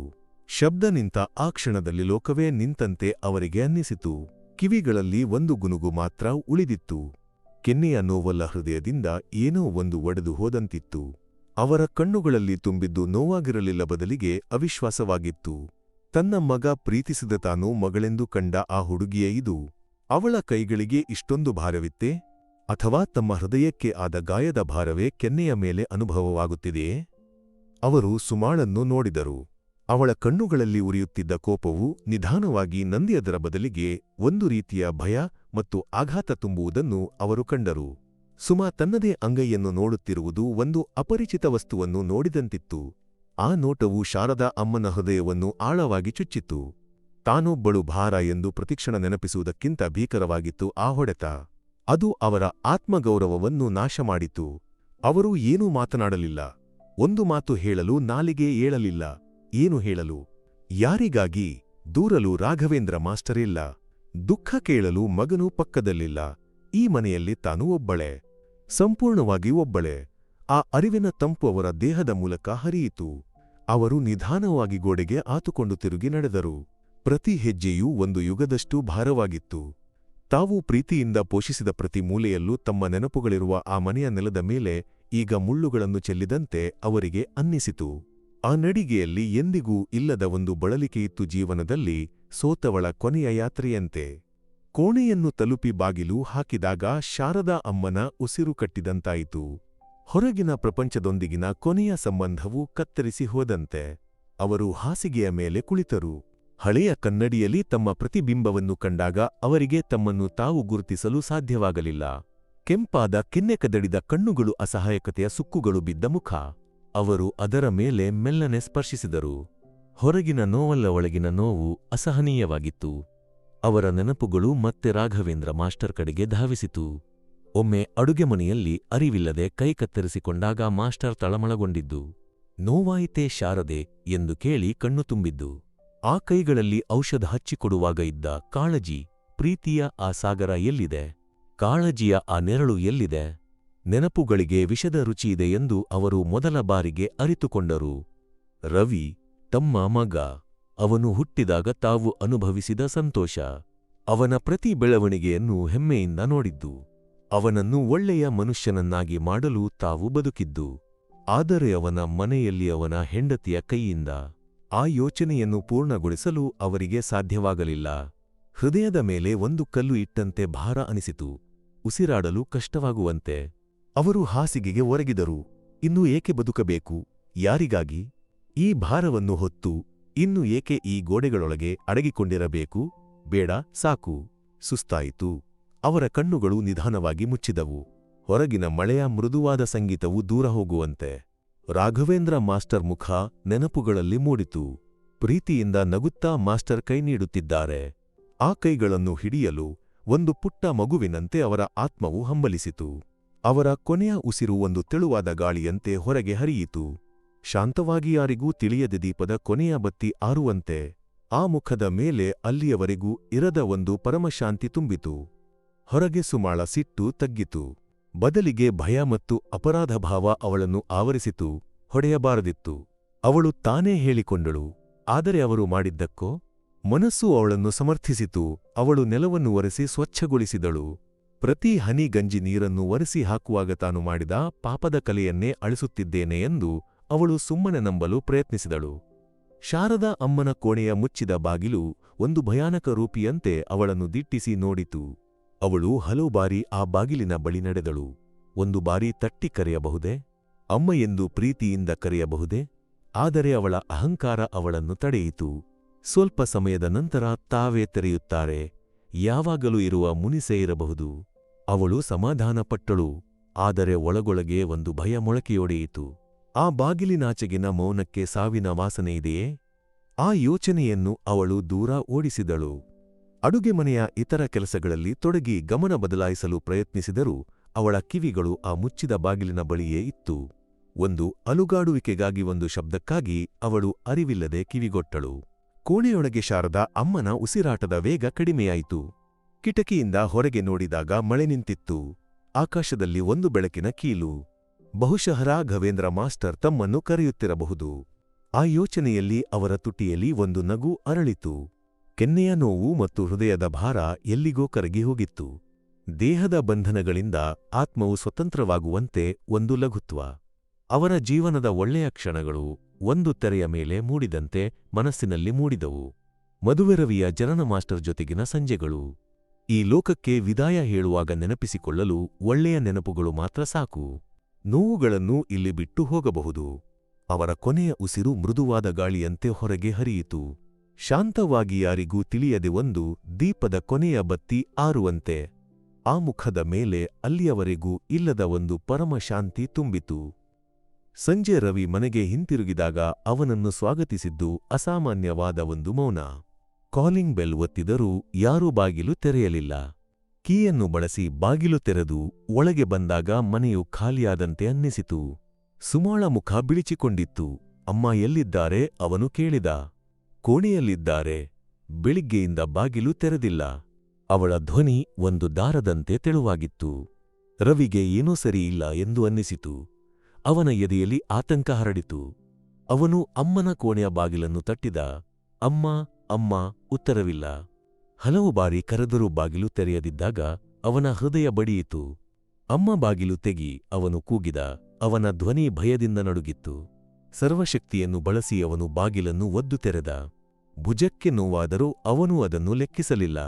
ಶಬ್ದ ನಿಂತ ಆ ಕ್ಷಣದಲ್ಲಿ ಲೋಕವೇ ನಿಂತಂತೆ ಅವರಿಗೆ ಅನ್ನಿಸಿತು. ಕಿವಿಗಳಲ್ಲಿ ಒಂದು ಗುನುಗು ಮಾತ್ರ ಉಳಿದಿತ್ತು. ಕೆನ್ನೆಯ ನೋವಲ್ಲ ಹೃದಯದಿಂದ ಏನೋ ಒಂದು ಒಡೆದು ಹೋದಂತಿತ್ತು. ಅವರ ಕಣ್ಣುಗಳಲ್ಲಿ ತುಂಬಿದ್ದು ನೋವಾಗಿರಲಿಲ್ಲ ಬದಲಿಗೆ ಅವಿಶ್ವಾಸವಾಗಿತ್ತು. ತನ್ನ ಮಗ ಪ್ರೀತಿಸಿದ ತಾನು ಮಗಳೆಂದು ಕಂಡ ಆ ಹುಡುಗಿಯೇ ಇದು. ಅವಳ ಕೈಗಳಿಗೆ ಇಷ್ಟೊಂದು ಭಾರವಿತ್ತೆ? ಅಥವಾ ತಮ್ಮ ಹೃದಯಕ್ಕೆ ಆದ ಗಾಯದ ಭಾರವೇ ಕೆನ್ನೆಯ ಮೇಲೆ ಅನುಭವವಾಗುತ್ತಿದೆಯೇ? ಅವರು ಸುಮಾಳನ್ನು ನೋಡಿದರು. ಅವಳ ಕಣ್ಣುಗಳಲ್ಲಿ ಉರಿಯುತ್ತಿದ್ದ ಕೋಪವು ನಿಧಾನವಾಗಿ ನಂದಿಯದರ ಬದಲಿಗೆ ಒಂದು ರೀತಿಯ ಭಯ ಮತ್ತು ಆಘಾತ ತುಂಬುವುದನ್ನು ಅವರು ಕಂಡರು. ಸುಮಾ ತನ್ನದೇ ಅಂಗೈಯನ್ನು ನೋಡುತ್ತಿರುವುದು ಒಂದು ಅಪರಿಚಿತ ವಸ್ತುವನ್ನು ನೋಡಿದಂತಿತ್ತು. ಆ ನೋಟವು ಶಾರದಾ ಅಮ್ಮನ ಹೃದಯವನ್ನು ಆಳವಾಗಿ ಚುಚ್ಚಿತ್ತು. ತಾನೊಬ್ಬಳು ಭಾರ ಎಂದು ಪ್ರತಿಕ್ಷಣ ನೆನಪಿಸುವುದಕ್ಕಿಂತ ಭೀಕರವಾಗಿತ್ತು ಆ ಹೊಡೆತ. ಅದು ಅವರ ಆತ್ಮಗೌರವವನ್ನು ನಾಶಮಾಡಿತು ಅವರು ಏನೂ ಮಾತನಾಡಲಿಲ್ಲ. ಒಂದು ಮಾತು ಹೇಳಲು ನಾಲಿಗೆ ಏಳಲಿಲ್ಲ. ಏನು ಹೇಳಲು? ಯಾರಿಗಾಗಿ ದೂರಲು ರಾಘವೇಂದ್ರ ಮಾಸ್ಟರಿಲ್ಲ ದುಃಖ ಕೇಳಲು ಮಗನು ಪಕ್ಕದಲ್ಲಿಲ್ಲ. ಈ ಮನೆಯಲ್ಲಿ ತಾನು ಒಬ್ಬಳೆ. ಸಂಪೂರ್ಣವಾಗಿ ಒಬ್ಬಳೆ. ಆ ಅರಿವಿನ ತಂಪು ಅವರ ದೇಹದ ಮೂಲಕ ಹರಿಯಿತು. ಅವರು ನಿಧಾನವಾಗಿ ಗೋಡೆಗೆ ಆತುಕೊಂಡು ತಿರುಗಿ ನಡೆದರು. ಪ್ರತಿ ಹೆಜ್ಜೆಯೂ ಒಂದು ಯುಗದಷ್ಟು ಭಾರವಾಗಿತ್ತು. ತಾವು ಪ್ರೀತಿಯಿಂದ ಪೋಷಿಸಿದ ಪ್ರತಿ ಮೂಲೆಯಲ್ಲೂ ತಮ್ಮ ನೆನಪುಗಳಿರುವ ಆ ಮನೆಯ ನೆಲದ ಮೇಲೆ ಈಗ ಮುಳ್ಳುಗಳನ್ನು ಚೆಲ್ಲಿದಂತೆ ಅವರಿಗೆ ಅನ್ನಿಸಿತು. ಆ ನಡಿಗೆಯಲ್ಲಿ ಎಂದಿಗೂ ಇಲ್ಲದ ಒಂದು ಬಳಲಿಕೆಯಿತ್ತು ಜೀವನದಲ್ಲಿ ಸೋತವಳ ಕೊನೆಯ ಯಾತ್ರೆಯಂತೆ. ಕೋಣೆಯನ್ನು ತಲುಪಿ ಬಾಗಿಲು ಹಾಕಿದಾಗ ಶಾರದಾ ಅಮ್ಮನ ಉಸಿರು ಕಟ್ಟಿದಂತಾಯಿತು. ಹೊರಗಿನ ಪ್ರಪಂಚದೊಂದಿಗಿನ ಕೊನೆಯ ಸಂಬಂಧವು ಕತ್ತರಿಸಿ ಹೋದಂತೆ. ಅವರು ಹಾಸಿಗೆಯ ಮೇಲೆ ಕುಳಿತರು. ಹಳೆಯ ಕನ್ನಡಿಯಲ್ಲಿ ತಮ್ಮ ಪ್ರತಿಬಿಂಬವನ್ನು ಕಂಡಾಗ ಅವರಿಗೆ ತಮ್ಮನ್ನು ತಾವು ಗುರುತಿಸಲು ಸಾಧ್ಯವಾಗಲಿಲ್ಲ. ಕೆಂಪಾದ ಕಿನ್ನೆಕದಡಿದ ಕಣ್ಣುಗಳು ಅಸಹಾಯಕತೆಯ ಸುಕ್ಕುಗಳು ಬಿದ್ದ ಮುಖ. ಅವರು ಅದರ ಮೇಲೆ ಮೆಲ್ಲನೆ ಸ್ಪರ್ಶಿಸಿದರು. ಹೊರಗಿನ ನೋವಲ್ಲ ಒಳಗಿನ ನೋವು ಅಸಹನೀಯವಾಗಿತ್ತು. ಅವರ ನೆನಪುಗಳು ಮತ್ತೆ ರಾಘವೇಂದ್ರ ಮಾಸ್ಟರ್ ಕಡೆಗೆ ಧಾವಿಸಿತು. ಒಮ್ಮೆ ಅಡುಗೆ ಮನೆಯಲ್ಲಿ ಅರಿವಿಲ್ಲದೆ ಕೈ ಕತ್ತರಿಸಿಕೊಂಡಾಗ ಮಾಸ್ಟರ್ ತಳಮಳಗೊಂಡಿದ್ದು. ನೋವಾಯಿತೇ ಶಾರದೆ ಎಂದು ಕೇಳಿ ಕಣ್ಣು ತುಂಬಿದ್ದು. ಆ ಕೈಗಳಲ್ಲಿ ಔಷಧ ಹಚ್ಚಿಕೊಡುವಾಗ ಇದ್ದ ಕಾಳಜಿ ಪ್ರೀತಿಯ ಆ ಸಾಗರ ಎಲ್ಲಿದೆ? ಕಾಳಜಿಯ ಆ ನೆರಳು ಎಲ್ಲಿದೆ? ನೆನಪುಗಳಿಗೆ ವಿಷದ ರುಚಿಯಿದೆ ಎಂದು ಅವರು ಮೊದಲ ಬಾರಿಗೆ ಅರಿತುಕೊಂಡರು. ರವಿ, ತಮ್ಮ ಮಗ, ಅವನು ಹುಟ್ಟಿದಾಗ ತಾವು ಅನುಭವಿಸಿದ ಸಂತೋಷ. ಅವನ ಪ್ರತಿ ಬೆಳವಣಿಗೆಯನ್ನು ಹೆಮ್ಮೆಯಿಂದ ನೋಡಿದ್ದು. ಅವನನ್ನು ಒಳ್ಳೆಯ ಮನುಷ್ಯನನ್ನಾಗಿ ಮಾಡಲು ತಾವು ಬದುಕಿದ್ದು. ಆದರೆ ಅವನ ಮನೆಯಲ್ಲಿ ಅವನ ಹೆಂಡತಿಯ ಕೈಯಿಂದ ಆ ಯೋಚನೆಯನ್ನು ಪೂರ್ಣಗೊಳಿಸಲು ಅವರಿಗೆ ಸಾಧ್ಯವಾಗಲಿಲ್ಲ. ಹೃದಯದ ಮೇಲೆ ಒಂದು ಕಲ್ಲು ಇಟ್ಟಂತೆ ಭಾರ ಅನಿಸಿತು. ಉಸಿರಾಡಲು ಕಷ್ಟವಾಗುವಂತೆ ಅವರು ಹಾಸಿಗೆಗೆ ಒರಗಿದರು. ಇನ್ನು ಏಕೆ ಬದುಕಬೇಕು? ಯಾರಿಗಾಗಿ? ಈ ಭಾರವನ್ನು ಹೊತ್ತು ಇನ್ನು ಏಕೆ ಈ ಗೋಡೆಗಳೊಳಗೆ ಅಡಗಿಕೊಂಡಿರಬೇಕು? ಬೇಡ, ಸಾಕು. ಸುಸ್ತಾಯಿತು. ಅವರ ಕಣ್ಣುಗಳು ನಿಧಾನವಾಗಿ ಮುಚ್ಚಿದವು. ಹೊರಗಿನ ಮಳೆಯ ಮೃದುವಾದ ಸಂಗೀತವು ದೂರ ಹೋಗುವಂತೆ. ರಾಘವೇಂದ್ರ ಮಾಸ್ಟರ್ ಮುಖ ನೆನಪುಗಳಲ್ಲಿ ಮೂಡಿತು. ಪ್ರೀತಿಯಿಂದ ನಗುತ್ತಾ ಮಾಸ್ಟರ್ ಕೈ ನೀಡುತ್ತಿದ್ದಾರೆ. ಆ ಕೈಗಳನ್ನು ಹಿಡಿಯಲು ಒಂದು ಪುಟ್ಟ ಮಗುವಿನಂತೆ ಅವರ ಆತ್ಮವು ಹಂಬಲಿಸಿತು. ಅವರ ಕೊನೆಯ ಉಸಿರು ಒಂದು ತೆಳುವಾದ ಗಾಳಿಯಂತೆ ಹೊರಗೆ ಹರಿಯಿತು. ಶಾಂತವಾಗಿ ಯಾರಿಗೂ ತಿಳಿಯದ ದೀಪದ ಕೊನೆಯ ಬತ್ತಿ ಆರುವಂತೆ ಆ ಮುಖದ ಮೇಲೆ ಅಲ್ಲಿಯವರೆಗೂ ಇರದ ಒಂದು ಪರಮಶಾಂತಿ ತುಂಬಿತು. ಹೊರಗೆ ಸುಮಾಳ ಸಿಟ್ಟು ತಗ್ಗಿತು. ಬದಲಿಗೆ ಭಯ ಮತ್ತು ಅಪರಾಧ ಭಾವ ಅವಳನ್ನು ಆವರಿಸಿತು, ಹೊಡೆಯಬಾರದಿತ್ತು. ಅವಳು ತಾನೇ ಹೇಳಿಕೊಂಡಳು, ಆದರೆ ಅವರು ಮಾಡಿದ್ದಕ್ಕೋ? ಮನಸ್ಸು ಅವಳನ್ನು ಸಮರ್ಥಿಸಿತು, ಅವಳು ನೆಲವನ್ನು ಒರೆಸಿ ಸ್ವಚ್ಛಗೊಳಿಸಿದಳು. ಪ್ರತಿ ಹನಿ ಗಂಜಿ ನೀರನ್ನು ಒರೆಸಿ ಹಾಕುವಾಗ ತಾನು ಮಾಡಿದ ಪಾಪದ ಕಲೆಯನ್ನೇ ಅಳಿಸುತ್ತಿದ್ದೇನೆ ಎಂದು ಅವಳು ಸುಮ್ಮನೆ ನಂಬಲು ಪ್ರಯತ್ನಿಸಿದಳು. ಶಾರದಾ ಅಮ್ಮನ ಕೋಣೆಯ ಮುಚ್ಚಿದ ಬಾಗಿಲು ಒಂದು ಭಯಾನಕ ರೂಪಿಯಂತೆ ಅವಳನ್ನು ದಿಟ್ಟಿಸಿ ನೋಡಿತು. ಅವಳು ಹಲವು ಬಾರಿ ಆ ಬಾಗಿಲಿನ ಬಳಿ ನಡೆದಳು. ಒಂದು ಬಾರಿ ತಟ್ಟಿ ಕರೆಯಬಹುದೇ? ಅಮ್ಮ ಎಂದು ಪ್ರೀತಿಯಿಂದ ಕರೆಯಬಹುದೇ? ಆದರೆ ಅವಳ ಅಹಂಕಾರ ಅವಳನ್ನು ತಡೆಯಿತು. ಸ್ವಲ್ಪ ಸಮಯದ ನಂತರ ತಾವೇ ತೆರೆಯುತ್ತಾರೆ. ಯಾವಾಗಲೂ ಇರುವ ಮುನಿಸೇ ಇರಬಹುದು. ಅವಳು ಸಮಾಧಾನಪಟ್ಟಳು, ಆದರೆ ಒಳಗೊಳಗೆ ಒಂದು ಭಯ ಮೊಳಕೆಯೊಡೆಯಿತು. ಆ ಬಾಗಿಲಿನಾಚೆಗಿನ ಮೌನಕ್ಕೆ ಸಾವಿನ ವಾಸನೆಯಿದೆಯೇ ಆ ಯೋಚನೆಯನ್ನು ಅವಳು ದೂರ ಓಡಿಸಿದಳು. ಅಡುಗೆ ಮನೆಯ ಇತರ ಕೆಲಸಗಳಲ್ಲಿ ತೊಡಗಿ ಗಮನ ಬದಲಾಯಿಸಲು ಪ್ರಯತ್ನಿಸಿದರೂ ಅವಳ ಕಿವಿಗಳು ಆ ಮುಚ್ಚಿದ ಬಾಗಿಲಿನ ಬಳಿಯೇ ಇತ್ತು. ಒಂದು ಅಲುಗಾಡುವಿಕೆಗಾಗಿ ಒಂದು ಶಬ್ದಕ್ಕಾಗಿ ಅವಳು ಅರಿವಿಲ್ಲದೆ ಕಿವಿಗೊಟ್ಟಳು. ಕೋಣೆಯೊಳಗೆ ಶಾರದ ಅಮ್ಮನ ಉಸಿರಾಟದ ವೇಗ ಕಡಿಮೆಯಾಯಿತು. ಕಿಟಕಿಯಿಂದ ಹೊರಗೆ ನೋಡಿದಾಗ ಮಳೆ ನಿಂತಿತ್ತು. ಆಕಾಶದಲ್ಲಿ ಒಂದು ಬೆಳಕಿನ ಕೀಲು. ಬಹುಶಃ ರಾಘವೇಂದ್ರ ಮಾಸ್ಟರ್ ತಮ್ಮನ್ನು ಕರೆಯುತ್ತಿರಬಹುದು. ಆ ಯೋಚನೆಯಲ್ಲಿ ಅವರ ತುಟಿಯಲ್ಲಿ ಒಂದು ನಗು ಅರಳಿತು. ಕೆನ್ನೆಯ ನೋವು ಮತ್ತು ಹೃದಯದ ಭಾರ ಎಲ್ಲಿಗೋ ಕರಗಿ ಹೋಗಿತ್ತು. ದೇಹದ ಬಂಧನಗಳಿಂದ ಆತ್ಮವು ಸ್ವತಂತ್ರವಾಗುವಂತೆ ಒಂದು ಲಘುತ್ವ. ಅವರ ಜೀವನದ ಒಳ್ಳೆಯ ಕ್ಷಣಗಳು ಒಂದು ತೆರೆಯ ಮೇಲೆ ಮೂಡಿದಂತೆ ಮನಸ್ಸಿನಲ್ಲಿ ಮೂಡಿದವು. ಮದುವೆರವಿಯ ಜನನ ಮಾಸ್ಟರ್ ಜೊತೆಗಿನ ಸಂಜೆಗಳು. ಈ ಲೋಕಕ್ಕೆ ವಿದಾಯ ಹೇಳುವಾಗ ನೆನಪಿಸಿಕೊಳ್ಳಲು ಒಳ್ಳೆಯ ನೆನಪುಗಳು ಮಾತ್ರ ಸಾಕು. ನೋವುಗಳನ್ನು ಇಲ್ಲಿ ಬಿಟ್ಟು ಹೋಗಬಹುದು. ಅವರ ಕೊನೆಯ ಉಸಿರು ಮೃದುವಾದ ಗಾಳಿಯಂತೆ ಹೊರಗೆ ಹರಿಯಿತು. ಶಾಂತವಾಗಿ ಯಾರಿಗೂ ತಿಳಿಯದೆ ಒಂದು ದೀಪದ ಕೊನೆಯ ಬತ್ತಿ ಆರುವಂತೆ. ಆ ಮುಖದ ಮೇಲೆ ಅಲ್ಲಿಯವರೆಗೂ ಇಲ್ಲದ ಒಂದು ಪರಮಶಾಂತಿ ತುಂಬಿತು. ಸಂಜೆ ರವಿ ಮನೆಗೆ ಹಿಂತಿರುಗಿದಾಗ ಅವನನ್ನು ಸ್ವಾಗತಿಸಿದ್ದು ಅಸಾಮಾನ್ಯವಾದ ಒಂದು ಮೌನ. ಕಾಲಿಂಗ್ ಬೆಲ್ ಒತ್ತಿದರೂ ಯಾರೂ ಬಾಗಿಲು ತೆರೆಯಲಿಲ್ಲ. ಕೀಯನ್ನು ಬಳಸಿ ಬಾಗಿಲು ತೆರೆದು ಒಳಗೆ ಬಂದಾಗ ಮನೆಯು ಖಾಲಿಯಾದಂತೆ ಅನ್ನಿಸಿತು. ಸುಮಾಳ ಮುಖ ಬಿಳಿಚಿಕೊಂಡಿತ್ತು. ಅಮ್ಮ ಎಲ್ಲಿದ್ದಾರೆ? ಅವನು ಕೇಳಿದ. ಕೋಣೆಯಲ್ಲಿದ್ದಾರೆ. ಬೆಳಿಗ್ಗೆಯಿಂದ ಬಾಗಿಲು ತೆರೆದಿಲ್ಲ. ಅವಳ ಧ್ವನಿ ಒಂದು ದಾರದಂತೆ ತೆಳುವಾಗಿತ್ತು. ರವಿಗೆ ಏನೂ ಸರಿಯಿಲ್ಲ ಎಂದು ಅನ್ನಿಸಿತು. ಅವನ ಎದೆಯಲ್ಲಿ ಆತಂಕ ಹರಡಿತು. ಅವನು ಅಮ್ಮನ ಕೋಣೆಯ ಬಾಗಿಲನ್ನು ತಟ್ಟಿದ, ಅಮ್ಮ ಅಮ್ಮ, ಉತ್ತರವಿಲ್ಲ. ಹಲವು ಬಾರಿ ಕರೆದರೂ ಬಾಗಿಲು ತೆರೆಯದಿದ್ದಾಗ ಅವನ ಹೃದಯ ಬಡಿಯಿತು. ಅಮ್ಮ ಬಾಗಿಲು ತೆಗಿ, ಅವನು ಕೂಗಿದ. ಅವನ ಧ್ವನಿ ಭಯದಿಂದ ನಡುಗಿತ್ತು. ಸರ್ವಶಕ್ತಿಯನ್ನು ಬಳಸಿ ಅವನು ಬಾಗಿಲನ್ನು ಒದ್ದು ತೆರೆದ. ಭುಜಕ್ಕೆ ನೋವಾದರೂ ಅವನು ಅದನ್ನು ಲೆಕ್ಕಿಸಲಿಲ್ಲ.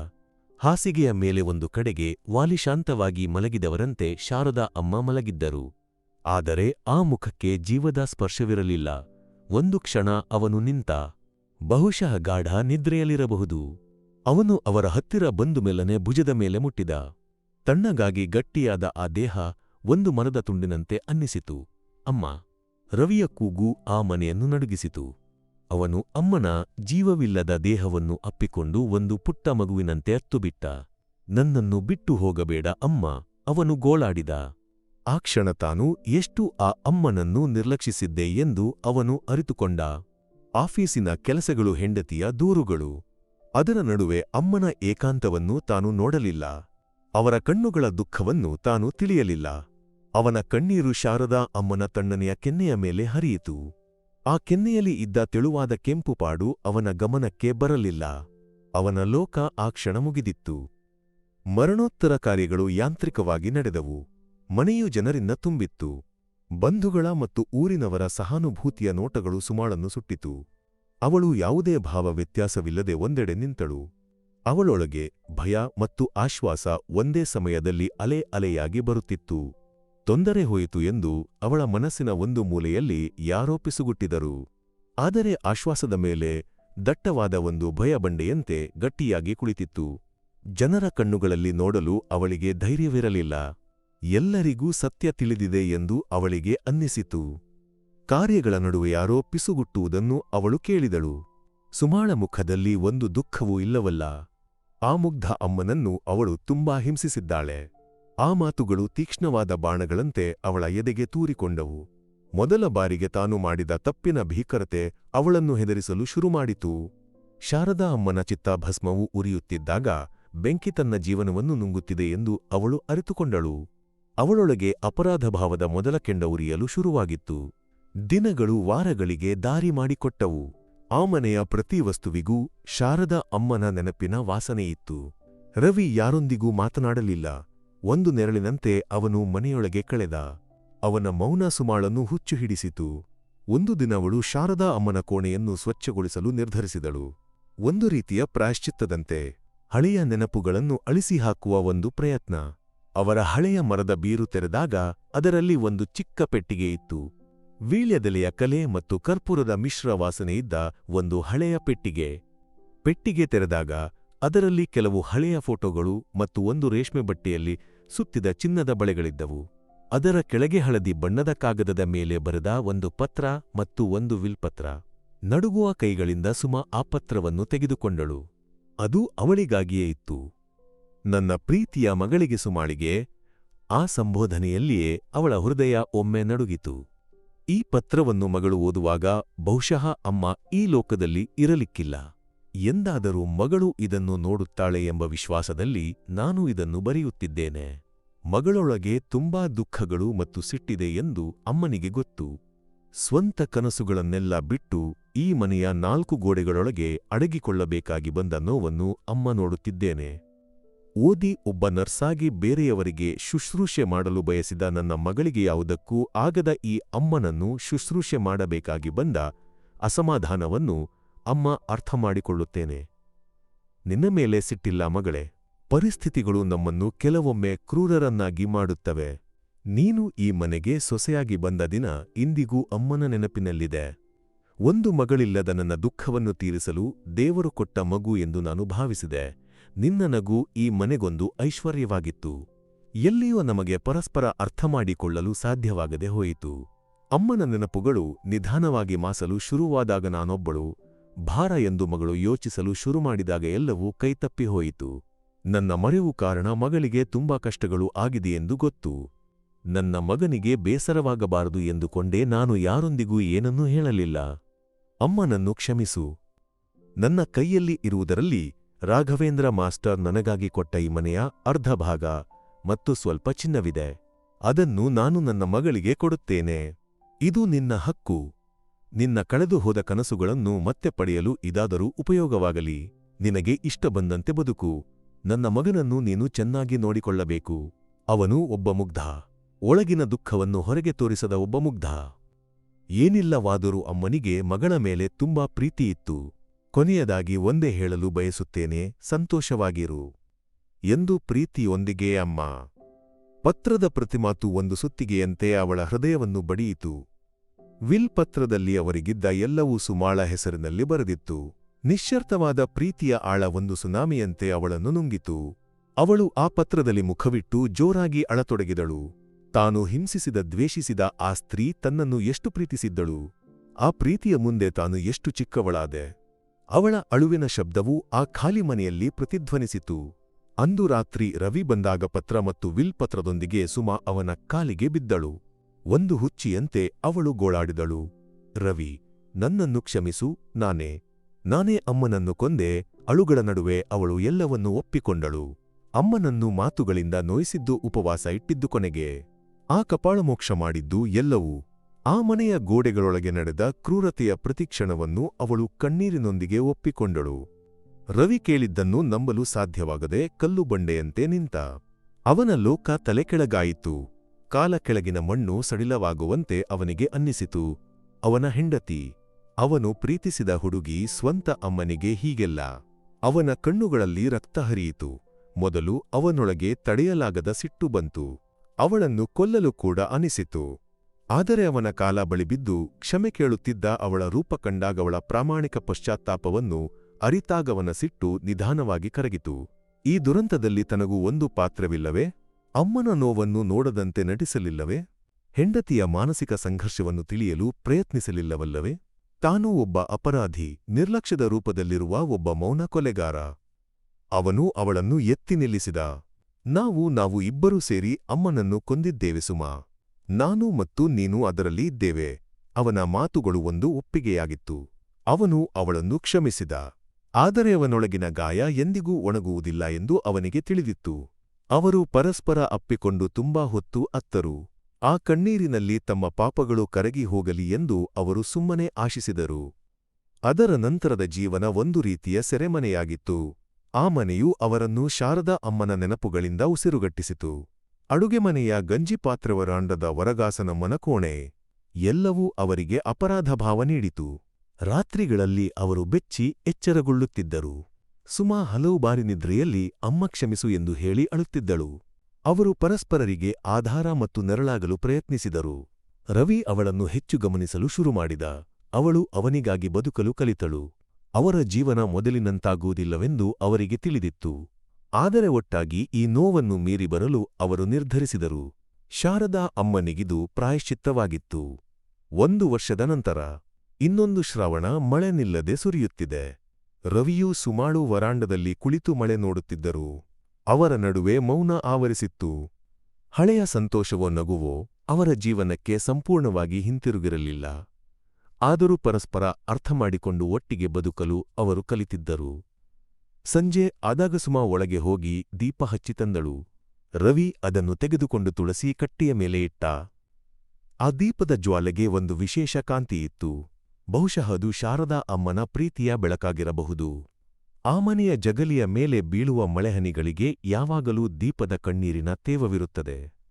ಹಾಸಿಗೆಯ ಮೇಲೆ ಒಂದು ಕಡೆಗೆ ವಾಲಿಶಾಂತವಾಗಿ ಮಲಗಿದವರಂತೆ ಶಾರದಾ ಅಮ್ಮ ಮಲಗಿದ್ದರು. ಆದರೆ ಆ ಮುಖಕ್ಕೆ ಜೀವದ ಸ್ಪರ್ಶವಿರಲಿಲ್ಲ. ಒಂದು ಕ್ಷಣ ಅವನು ನಿಂತ, ಬಹುಶಃ ಗಾಢ ನಿದ್ರೆಯಲ್ಲಿರಬಹುದು. ಅವನು ಅವರ ಹತ್ತಿರ ಬಂದು ಮೇಲನೆ ಭುಜದ ಮೇಲೆ ಮುಟ್ಟಿದ. ತಣ್ಣಗಾಗಿ ಗಟ್ಟಿಯಾದ ಆ ದೇಹ ಒಂದು ಮರದ ತುಂಡಿನಂತೆ ಅನ್ನಿಸಿತು. ಅಮ್ಮ, ರವಿಯ ಕೂಗು ಆ ಮನೆಯನ್ನು ನಡುಗಿಸಿತು. ಅವನು ಅಮ್ಮನ ಜೀವವಿಲ್ಲದ ದೇಹವನ್ನು ಅಪ್ಪಿಕೊಂಡು ಒಂದು ಪುಟ್ಟ ಮಗುವಿನಂತೆ ಅತ್ತುಬಿಟ್ಟ. ನನ್ನನ್ನು ಬಿಟ್ಟು ಹೋಗಬೇಡ ಅಮ್ಮ, ಅವನು ಗೋಳಾಡಿದ. ಆ ಕ್ಷಣ ತಾನು ಎಷ್ಟು ಆ ಅಮ್ಮನನ್ನು ನಿರ್ಲಕ್ಷಿಸಿದ್ದೆ ಎಂದು ಅವನು ಅರಿತುಕೊಂಡ. ಆಫೀಸಿನ ಕೆಲಸಗಳು ಹೆಂಡತಿಯ ದೂರುಗಳು. ಅದರ ನಡುವೆ ಅಮ್ಮನ ಏಕಾಂತವನ್ನು ತಾನು ನೋಡಲಿಲ್ಲ. ಅವರ ಕಣ್ಣುಗಳ ದುಃಖವನ್ನು ತಾನು ತಿಳಿಯಲಿಲ್ಲ. ಅವನ ಕಣ್ಣೀರು ಶಾರದಾ ಅಮ್ಮನ ತಣ್ಣನೆಯ ಕೆನ್ನೆಯ ಮೇಲೆ ಹರಿಯಿತು. ಆ ಕೆನ್ನೆಯಲ್ಲಿ ಇದ್ದ ತೆಳುವಾದ ಕೆಂಪು ಪಾಡು ಅವನ ಗಮನಕ್ಕೆ ಬರಲಿಲ್ಲ. ಅವನ ಲೋಕ ಆ ಕ್ಷಣ ಮುಗಿದಿತ್ತು. ಮರಣೋತ್ತರ ಕಾರ್ಯಗಳು ಯಾಂತ್ರಿಕವಾಗಿ ನಡೆದವು. ಮನೆಯು ಜನರಿಂದ ತುಂಬಿತ್ತು. ಬಂಧುಗಳ ಮತ್ತು ಊರಿನವರ ಸಹಾನುಭೂತಿಯ ನೋಟಗಳು ಸುಮಾಳನ್ನು ಸುಟ್ಟಿತು. ಅವಳು ಯಾವುದೇ ಭಾವ ವ್ಯತ್ಯಾಸವಿಲ್ಲದೆ ಒಂದೆಡೆ ನಿಂತಳು. ಅವಳೊಳಗೆ ಭಯ ಮತ್ತು ಆಶ್ವಾಸ ಒಂದೇ ಸಮಯದಲ್ಲಿ ಅಲೆ ಅಲೆಯಾಗಿ ಬರುತ್ತಿತ್ತು. ತೊಂದರೆ ಹೋಯಿತು ಎಂದು ಅವಳ ಮನಸ್ಸಿನ ಒಂದು ಮೂಲೆಯಲ್ಲಿ ಯಾರೋ ಪಿಸುಗುಟ್ಟಿದರು. ಆದರೆ ಆಶ್ವಾಸದ ಮೇಲೆ ದಟ್ಟವಾದ ಒಂದು ಭಯ ಬಂಡೆಯಂತೆ ಗಟ್ಟಿಯಾಗಿ ಕುಳಿತಿತ್ತು. ಜನರ ಕಣ್ಣುಗಳಲ್ಲಿ ನೋಡಲು ಅವಳಿಗೆ ಧೈರ್ಯವಿರಲಿಲ್ಲ. ಎಲ್ಲರಿಗೂ ಸತ್ಯ ತಿಳಿದಿದೆ ಎಂದು ಅವಳಿಗೆ ಅನ್ನಿಸಿತು. ಕಾರ್ಯಗಳ ನಡುವೆ ಯಾರೋ ಪಿಸುಗುಟ್ಟುವುದನ್ನು ಅವಳು ಕೇಳಿದಳು. ಸುಮಾಳ ಮುಖದಲ್ಲಿ ಒಂದು ದುಃಖವೂ ಇಲ್ಲವಲ್ಲ. ಆ ಮುಗ್ಧ ಅಮ್ಮನನ್ನು ಅವಳು ತುಂಬಾ ಹಿಂಸಿಸಿದ್ದಾಳೆ. ಆ ಮಾತುಗಳು ತೀಕ್ಷ್ಣವಾದ ಬಾಣಗಳಂತೆ ಅವಳ ಎದೆಗೆ ತೂರಿಕೊಂಡವು. ಮೊದಲ ಬಾರಿಗೆ ತಾನು ಮಾಡಿದ ತಪ್ಪಿನ ಭೀಕರತೆ ಅವಳನ್ನು ಹೆದರಿಸಲು ಶುರುಮಾಡಿತು. ಶಾರದಾ ಅಮ್ಮನ ಚಿತ್ತಾಭಸ್ಮವು ಉರಿಯುತ್ತಿದ್ದಾಗ ಬೆಂಕಿ ತನ್ನ ಜೀವನವನ್ನು ನುಂಗುತ್ತಿದೆ ಎಂದು ಅವಳು ಅರಿತುಕೊಂಡಳು. ಅವಳೊಳಗೆ ಅಪರಾಧ ಭಾವದ ಮೊದಲ ಕೆಂಡ ಉರಿಯಲು ಶುರುವಾಗಿತ್ತು. ದಿನಗಳು ವಾರಗಳಿಗೆ ದಾರಿ ಮಾಡಿಕೊಟ್ಟವು. ಆ ಮನೆಯ ಪ್ರತಿ ವಸ್ತುವಿಗೂ ಶಾರದಾ ಅಮ್ಮನ ನೆನಪಿನ ವಾಸನೆಯಿತ್ತು. ರವಿ ಯಾರೊಂದಿಗೂ ಮಾತನಾಡಲಿಲ್ಲ. ಒಂದು ನೆರಳಿನಂತೆ ಅವನು ಮನೆಯೊಳಗೆ ಕಳೆದ. ಅವನ ಮೌನ ಸುಮಾಳನ್ನು ಹುಚ್ಚು ಹಿಡಿಸಿತು ಒಂದು ದಿನವಳು ಶಾರದಾ ಅಮ್ಮನ ಕೋಣೆಯನ್ನು ಸ್ವಚ್ಛಗೊಳಿಸಲು ನಿರ್ಧರಿಸಿದಳು. ಒಂದು ರೀತಿಯ ಪ್ರಾಯಶ್ಚಿತ್ತದಂತೆ ಹಳೆಯ ನೆನಪುಗಳನ್ನು ಅಳಿಸಿಹಾಕುವ ಒಂದು ಪ್ರಯತ್ನ. ಅವರ ಹಳೆಯ ಮರದ ಬೀರು ತೆರೆದಾಗ ಅದರಲ್ಲಿ ಒಂದು ಚಿಕ್ಕ ಪೆಟ್ಟಿಗೆ ಇತ್ತು. ವೀಳ್ಯದೆಲೆಯ ಕಲೆ ಮತ್ತು ಕರ್ಪೂರದ ಮಿಶ್ರ ವಾಸನೆಯಿದ್ದ ಒಂದು ಹಳೆಯ ಪೆಟ್ಟಿಗೆ. ಪೆಟ್ಟಿಗೆ ತೆರೆದಾಗ ಅದರಲ್ಲಿ ಕೆಲವು ಹಳೆಯ ಫೋಟೋಗಳು ಮತ್ತು ಒಂದು ರೇಷ್ಮೆ ಬಟ್ಟೆಯಲ್ಲಿ ಸುತ್ತಿದ ಚಿನ್ನದ ಬಳೆಗಳಿದ್ದವು. ಅದರ ಕೆಳಗೆ ಹಳದಿ ಬಣ್ಣದ ಕಾಗದದ ಮೇಲೆ ಬರೆದ ಒಂದು ಪತ್ರ ಮತ್ತು ಒಂದು ವಿಲ್ಪತ್ರ. ನಡುಗುವ ಕೈಗಳಿಂದ ಸುಮ ಆ ಪತ್ರವನ್ನು ತೆಗೆದುಕೊಂಡಳು. ಅದು ಅವಳಿಗಾಗಿಯೇ ಇತ್ತು. ನನ್ನ ಪ್ರೀತಿಯ ಮಗಳಿಗೆ ಸುಮಾಳಿಗೆ ಆ ಸಂಬೋಧನೆಯಲ್ಲಿಯೇ ಅವಳ ಹೃದಯ ಒಮ್ಮೆ ನಡುಗಿತು. ಈ ಪತ್ರವನ್ನು ಮಗಳು ಓದುವಾಗ ಬಹುಶಃ ಅಮ್ಮ ಈ ಲೋಕದಲ್ಲಿ ಇರಲಿಕ್ಕಿಲ್ಲ. ಎಂದಾದರೂ ಮಗಳು ಇದನ್ನು ನೋಡುತ್ತಾಳೆ ಎಂಬ ವಿಶ್ವಾಸದಲ್ಲಿ ನಾನು ಇದನ್ನು ಬರೆಯುತ್ತಿದ್ದೇನೆ. ಮಗಳೊಳಗೆ ತುಂಬಾ ದುಃಖಗಳು ಮತ್ತು ಸಿಟ್ಟಿದೆ ಎಂದು ಅಮ್ಮನಿಗೆ ಗೊತ್ತು. ಸ್ವಂತ ಕನಸುಗಳನ್ನೆಲ್ಲ ಬಿಟ್ಟು ಈ ಮನೆಯ ನಾಲ್ಕು ಗೋಡೆಗಳೊಳಗೆ ಅಡಗಿಕೊಳ್ಳಬೇಕಾಗಿ ಬಂದ ನೋವನ್ನು ಅಮ್ಮ ನೋಡುತ್ತಿದ್ದೇನೆ. ಓದಿ ಒಬ್ಬ ನರ್ಸಾಗಿ ಬೇರೆಯವರಿಗೆ ಶುಶ್ರೂಷೆ ಮಾಡಲು ಬಯಸಿದ ನನ್ನ ಮಗಳಿಗೆ ಯಾವುದಕ್ಕೂ ಆಗದ ಈ ಅಮ್ಮನನ್ನು ಶುಶ್ರೂಷೆ ಮಾಡಬೇಕಾಗಿ ಬಂದ ಅಸಮಾಧಾನವನ್ನು ಅಮ್ಮ ಅರ್ಥ ಮಾಡಿಕೊಳ್ಳುತ್ತೇನೆ ನಿನ್ನ ಮೇಲೆ ಸಿಟ್ಟಿಲ್ಲ ಮಗಳೇ, ಪರಿಸ್ಥಿತಿಗಳು ನಮ್ಮನ್ನು ಕೆಲವೊಮ್ಮೆ ಕ್ರೂರರನ್ನಾಗಿ ಮಾಡುತ್ತವೆ. ನೀನು ಈ ಮನೆಗೆ ಸೊಸೆಯಾಗಿ ಬಂದ ದಿನ ಇಂದಿಗೂ ಅಮ್ಮನ ನೆನಪಿನಲ್ಲಿದೆ. ಒಂದು ಮಗಳಿಲ್ಲದ ನನ್ನ ದುಃಖವನ್ನು ತೀರಿಸಲು ದೇವರು ಕೊಟ್ಟ ಮಗು ಎಂದು ನಾನು ಭಾವಿಸಿದೆ. ನಿನ್ನ ನಗು ಈ ಮನೆಗೊಂದು ಐಶ್ವರ್ಯವಾಗಿತ್ತು. ಎಲ್ಲಿಯೋ ನಮಗೆ ಪರಸ್ಪರ ಅರ್ಥಮಾಡಿಕೊಳ್ಳಲು ಸಾಧ್ಯವಾಗದೆ ಹೋಯಿತು. ಅಮ್ಮನ ನೆನಪುಗಳು ನಿಧಾನವಾಗಿ ಮಾಸಲು ಶುರುವಾದಾಗ ನಾನೊಬ್ಬಳು, ಭಾರ ಎಂದು ಮಗಳು ಯೋಚಿಸಲು ಶುರುಮಾಡಿದಾಗ ಎಲ್ಲವೂ ಕೈತಪ್ಪಿ ಹೋಯಿತು. ನನ್ನ ಮರೆವು ಕಾರಣ ಮಗಳಿಗೆ ತುಂಬಾ ಕಷ್ಟಗಳು ಆಗಿದೆಯೆಂದು ಗೊತ್ತು. ನನ್ನ ಮಗನಿಗೆ ಬೇಸರವಾಗಬಾರದು ಎಂದುಕೊಂಡೇ ನಾನು ಯಾರೊಂದಿಗೂ ಏನನ್ನೂ ಹೇಳಲಿಲ್ಲ. ಅಮ್ಮನನ್ನು ಕ್ಷಮಿಸು. ನನ್ನ ಕೈಯಲ್ಲಿ ಇರುವುದರಲ್ಲಿ ರಾಘವೇಂದ್ರ ಮಾಸ್ಟರ್ ನನಗಾಗಿ ಕೊಟ್ಟ ಈ ಮನೆಯ ಅರ್ಧ ಭಾಗ ಮತ್ತು ಸ್ವಲ್ಪ ಚಿನ್ನವಿದೆ. ಅದನ್ನು ನಾನು ನನ್ನ ಮಗಳಿಗೆ ಕೊಡುತ್ತೇನೆ. ಇದು ನಿನ್ನ ಹಕ್ಕು. ನಿನ್ನ ಕಳೆದು ಹೋದ ಕನಸುಗಳನ್ನು ಮತ್ತೆ ಪಡೆಯಲು ಇದಾದರೂ ಉಪಯೋಗವಾಗಲಿ. ನಿನಗೆ ಇಷ್ಟ ಬಂದಂತೆ ಬದುಕು. ನನ್ನ ಮಗನನ್ನು ನೀನು ಚೆನ್ನಾಗಿ ನೋಡಿಕೊಳ್ಳಬೇಕು. ಅವನು ಒಬ್ಬ ಮುಗ್ಧ. ಒಳಗಿನ ದುಃಖವನ್ನು ಹೊರಗೆ ತೋರಿಸದ ಒಬ್ಬ ಮುಗ್ಧ. ಏನಿಲ್ಲವಾದರೂ ಅಮ್ಮನಿಗೆ ಮಗಳ ಮೇಲೆ ತುಂಬಾ ಪ್ರೀತಿಯಿತ್ತು. ಕೊನೆಯದಾಗಿ ಒಂದೇ ಹೇಳಲು ಬಯಸುತ್ತೇನೆ, ಸಂತೋಷವಾಗಿರು. ಎಂದು ಪ್ರೀತಿಯೊಂದಿಗೆ ಅಮ್ಮ. ಪತ್ರದ ಪ್ರತಿಮಾತು ಒಂದು ಸುತ್ತಿಗೆಯಂತೆ ಅವಳ ಹೃದಯವನ್ನು ಬಡಿಯಿತು. ವಿಲ್ ಪತ್ರದಲ್ಲಿ ಅವರಿಗಿದ್ದ ಎಲ್ಲವೂ ಸುಮಾಳ ಹೆಸರಿನಲ್ಲಿ ಬರೆದಿತ್ತು. ನಿಶ್ಚರ್ಥವಾದ ಪ್ರೀತಿಯ ಆಳ ಒಂದು ಸುನಾಮಿಯಂತೆ ಅವಳನ್ನು ನುಂಗಿತು. ಅವಳು ಆ ಪತ್ರದಲ್ಲಿ ಮುಖವಿಟ್ಟು ಜೋರಾಗಿ ಅಳತೊಡಗಿದಳು. ತಾನು ಹಿಂಸಿಸಿದ, ದ್ವೇಷಿಸಿದ ಆ ಸ್ತ್ರೀ ತನ್ನನ್ನು ಎಷ್ಟು ಪ್ರೀತಿಸಿದ್ದಳು. ಆ ಪ್ರೀತಿಯ ಮುಂದೆ ತಾನು ಎಷ್ಟು ಚಿಕ್ಕವಳಾದೆ. ಅವಳ ಅಳುವಿನ ಶಬ್ದವು ಆ ಖಾಲಿ ಮನೆಯಲ್ಲಿ ಪ್ರತಿಧ್ವನಿಸಿತು. ಅಂದು ರಾತ್ರಿ ರವಿ ಬಂದಾಗ ಪತ್ರ ಮತ್ತು ವಿಲ್ ಪತ್ರದೊಂದಿಗೆ ಸುಮಾ ಅವನ ಕಾಲಿಗೆ ಬಿದ್ದಳು. ಒಂದು ಹುಚ್ಚಿಯಂತೆ ಅವಳು ಗೋಳಾಡಿದಳು. ರವಿ, ನನ್ನನ್ನು ಕ್ಷಮಿಸು, ನಾನೇ. ನಾನೇ ಅಮ್ಮನನ್ನು ಕೊಂದೆ, ಅಳುಗಳ ನಡುವೆ ಅವಳು ಎಲ್ಲವನ್ನೂ ಒಪ್ಪಿಕೊಂಡಳು. ಅಮ್ಮನನ್ನು ಮಾತುಗಳಿಂದ ನೋಯಿಸಿದ್ದು ಉಪವಾಸ ಇಟ್ಟಿದ್ದು ಕೊನೆಗೆ. ಆ ಕಪಾಳಮೋಕ್ಷ ಮಾಡಿದ್ದು ಎಲ್ಲವೂ ಆ ಮನೆಯ ಗೋಡೆಗಳೊಳಗೆ ನಡೆದ ಕ್ರೂರತೆಯ ಪ್ರತಿಕ್ಷಣವನ್ನು ಅವಳು ಕಣ್ಣೀರಿನೊಂದಿಗೆ ಒಪ್ಪಿಕೊಂಡಳು. ರವಿ ಕೇಳಿದ್ದನ್ನು ನಂಬಲು ಸಾಧ್ಯವಾಗದೆ ಕಲ್ಲು ಬಂಡೆಯಂತೆ ನಿಂತ. ಅವನ ಲೋಕ ತಲೆಕೆಳಗಾಯಿತು. ಕಾಲ ಕೆಳಗಿನ ಮಣ್ಣು ಸಡಿಲವಾಗುವಂತೆ ಅವನಿಗೆ ಅನ್ನಿಸಿತು. ಅವನ ಹೆಂಡತಿ, ಅವನು ಪ್ರೀತಿಸಿದ ಹುಡುಗಿ ಸ್ವಂತ ಅಮ್ಮನಿಗೆ ಹೀಗೆಲ್ಲ. ಅವನ ಕಣ್ಣುಗಳಲ್ಲಿ ರಕ್ತ ಹರಿಯಿತು. ಮೊದಲು ಅವನೊಳಗೆ ತಡೆಯಲಾಗದ ಸಿಟ್ಟು ಬಂತು. ಅವಳನ್ನು ಕೊಲ್ಲಲು ಕೂಡ ಅನಿಸಿತು ಆದರೆ ಅವನ ಕಾಲ ಬಳಿಬಿದ್ದು ಕ್ಷಮೆ ಕೇಳುತ್ತಿದ್ದ ಅವಳ ರೂಪ ಕಂಡಾಗವಳ ಪ್ರಾಮಾಣಿಕ ಪಶ್ಚಾತ್ತಾಪವನ್ನು ಅರಿತಾಗವನ ಸಿಟ್ಟು ನಿಧಾನವಾಗಿ ಕರಗಿತು. ಈ ದುರಂತದಲ್ಲಿ ತನಗೂ ಒಂದು ಪಾತ್ರವಿಲ್ಲವೇ? ಅಮ್ಮನ ನೋವನ್ನು ನೋಡದಂತೆ ನಟಿಸಲಿಲ್ಲವೇ? ಹೆಂಡತಿಯ ಮಾನಸಿಕ ಸಂಘರ್ಷವನ್ನು ತಿಳಿಯಲು ಪ್ರಯತ್ನಿಸಲಿಲ್ಲವಲ್ಲವೇ? ತಾನೂ ಒಬ್ಬ ಅಪರಾಧಿ, ನಿರ್ಲಕ್ಷ್ಯದ ರೂಪದಲ್ಲಿರುವ ಒಬ್ಬ ಮೌನ ಕೊಲೆಗಾರ. ಅವನು ಅವಳನ್ನು ಎತ್ತಿ ನಿಲ್ಲಿಸಿದ. ನಾವು ನಾವು ಇಬ್ಬರೂ ಸೇರಿ ಅಮ್ಮನನ್ನು ಕೊಂದಿದ್ದೇವೆ ಸುಮಾ. ನಾನು ಮತ್ತು ನೀನು ಅದರಲ್ಲಿ ಇದ್ದೇವೆ. ಅವನ ಮಾತುಗಳು ಒಂದು ಒಪ್ಪಿಗೆಯಾಗಿತ್ತು. ಅವನು ಅವಳನ್ನು ಕ್ಷಮಿಸಿದ. ಆದರೆ ಅವನೊಳಗಿನ ಗಾಯ ಎಂದಿಗೂ ಒಣಗುವುದಿಲ್ಲ ಎಂದು ಅವನಿಗೆ ತಿಳಿದಿತ್ತು. ಅವರು ಪರಸ್ಪರ ಅಪ್ಪಿಕೊಂಡು ತುಂಬಾ ಹೊತ್ತು ಅತ್ತರು. ಆ ಕಣ್ಣೀರಿನಲ್ಲಿ ತಮ್ಮ ಪಾಪಗಳು ಕರಗಿ ಹೋಗಲಿ ಎಂದು ಅವರು ಸುಮ್ಮನೆ ಆಶಿಸಿದರು. ಅದರ ನಂತರದ ಜೀವನ ಒಂದು ರೀತಿಯ ಸೆರೆಮನೆಯಾಗಿತ್ತು. ಆ ಮನೆಯು ಅವರನ್ನು ಶಾರದಾ ಅಮ್ಮನ ನೆನಪುಗಳಿಂದ ಉಸಿರುಗಟ್ಟಿಸಿತು. ಅಡುಗೆಮನೆಯ ಗಂಜಿಪಾತ್ರವರಾಂಡದ ವರಗಾಸನ ಮನಕೋಣೆ, ಎಲ್ಲವೂ ಅವರಿಗೆ ಅಪರಾಧ ಭಾವ ನೀಡಿತು. ರಾತ್ರಿಗಳಲ್ಲಿ ಅವರು ಬೆಚ್ಚಿ ಎಚ್ಚರಗೊಳ್ಳುತ್ತಿದ್ದರು. ಸುಮಾ ಹಲವು ಬಾರಿ ನಿದ್ರೆಯಲ್ಲಿ ಅಮ್ಮ ಕ್ಷಮಿಸು ಎಂದು ಹೇಳಿ ಅಳುತ್ತಿದ್ದಳು. ಅವರು ಪರಸ್ಪರರಿಗೆ ಆಧಾರ ಮತ್ತು ನೆರಳಾಗಲು ಪ್ರಯತ್ನಿಸಿದರು. ರವಿ ಅವಳನ್ನು ಹೆಚ್ಚು ಗಮನಿಸಲು ಶುರುಮಾಡಿದ ಅವಳು ಅವನಿಗಾಗಿ ಬದುಕಲು ಕಲಿತಳು. ಅವರ ಜೀವನ ಮೊದಲಿನಂತಾಗುವುದಿಲ್ಲವೆಂದು ಅವರಿಗೆ ತಿಳಿದಿತ್ತು. ಆದರೆ ಒಟ್ಟಾಗಿ ಈ ನೋವನ್ನು ಮೀರಿ ಬರಲು ಅವರು ನಿರ್ಧರಿಸಿದರು. ಶಾರದಾ ಅಮ್ಮನಿಗಿದು ಪ್ರಾಯಶ್ಚಿತ್ತವಾಗಿತ್ತು. ಒಂದು ವರ್ಷದ ನಂತರ ಇನ್ನೊಂದು ಶ್ರಾವಣ ಮಳೆ ನಿಲ್ಲದೆ ಸುರಿಯುತ್ತಿದೆ. ರವಿಯೂ ಸುಮಾಳು ವರಾಂಡದಲ್ಲಿ ಕುಳಿತು ಮಳೆ ನೋಡುತ್ತಿದ್ದರು. ಅವರ ನಡುವೆ ಮೌನ ಆವರಿಸಿತ್ತು. ಹಳೆಯ ಸಂತೋಷವೋ ನಗುವೋ ಅವರ ಜೀವನಕ್ಕೆ ಸಂಪೂರ್ಣವಾಗಿ ಹಿಂತಿರುಗಿರಲಿಲ್ಲ. ಆದರೂ ಪರಸ್ಪರ ಅರ್ಥಮಾಡಿಕೊಂಡು ಒಟ್ಟಿಗೆ ಬದುಕಲು ಅವರು ಕಲಿತಿದ್ದರು. ಸಂಜೆ ಆದಾಗಸುಮ ಒಳಗೆ ಹೋಗಿ ದೀಪ ಹಚ್ಚಿ ತಂದಳು. ರವಿ ಅದನ್ನು ತೆಗೆದುಕೊಂಡು ತುಳಸಿ ಕಟ್ಟಿಯ ಮೇಲೆ ಇಟ್ಟ. ಆ ದೀಪದ ಜ್ವಾಲೆಗೆ ಒಂದು ವಿಶೇಷ ಕಾಂತಿಯಿತ್ತು ಬಹುಶಃ ಅದು ಶಾರದಾ ಅಮ್ಮನ ಪ್ರೀತಿಯ ಬೆಳಕಾಗಿರಬಹುದು. ಆ ಮನೆಯ ಜಗಲಿಯ ಮೇಲೆ ಬೀಳುವ ಮಳೆಹನಿಗಳಿಗೆ ಯಾವಾಗಲೂ ದೀಪದ ಕಣ್ಣೀರಿನ ತೇವವಿರುತ್ತದೆ.